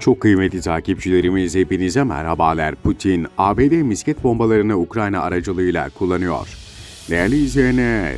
Çok kıymetli takipçilerimiz hepinize merhabalar. Putin, ABD misket bombalarını Ukrayna aracılığıyla kullanıyor. Değerli izleyenler,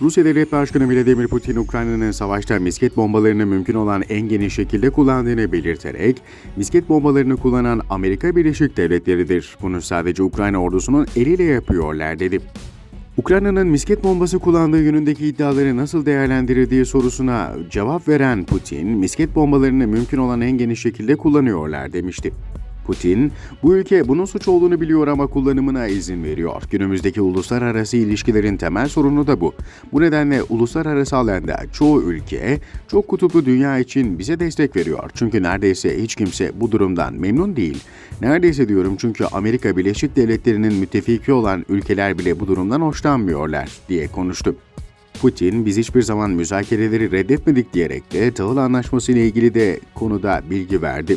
Rusya Devlet Başkanı Vladimir Putin, Ukrayna'nın savaşta misket bombalarını mümkün olan en geniş şekilde kullandığını belirterek, misket bombalarını kullanan Amerika Birleşik Devletleri'dir. Bunu sadece Ukrayna ordusunun eliyle yapıyorlar dedi. Ukrayna'nın misket bombası kullandığı yönündeki iddiaları nasıl değerlendirildiği sorusuna cevap veren Putin, misket bombalarını mümkün olan en geniş şekilde kullanıyorlar demişti. Putin, bu ülke bunun suç olduğunu biliyor ama kullanımına izin veriyor. Günümüzdeki uluslararası ilişkilerin temel sorunu da bu. Bu nedenle uluslararası alanda çoğu ülke, çok kutuplu dünya için bize destek veriyor. Çünkü neredeyse hiç kimse bu durumdan memnun değil. Neredeyse diyorum çünkü Amerika Birleşik Devletleri'nin müttefiki olan ülkeler bile bu durumdan hoşlanmıyorlar diye konuştu. Putin biz hiçbir zaman müzakereleri reddetmedik diyerek de tahıl anlaşması ile ilgili de konuda bilgi verdi.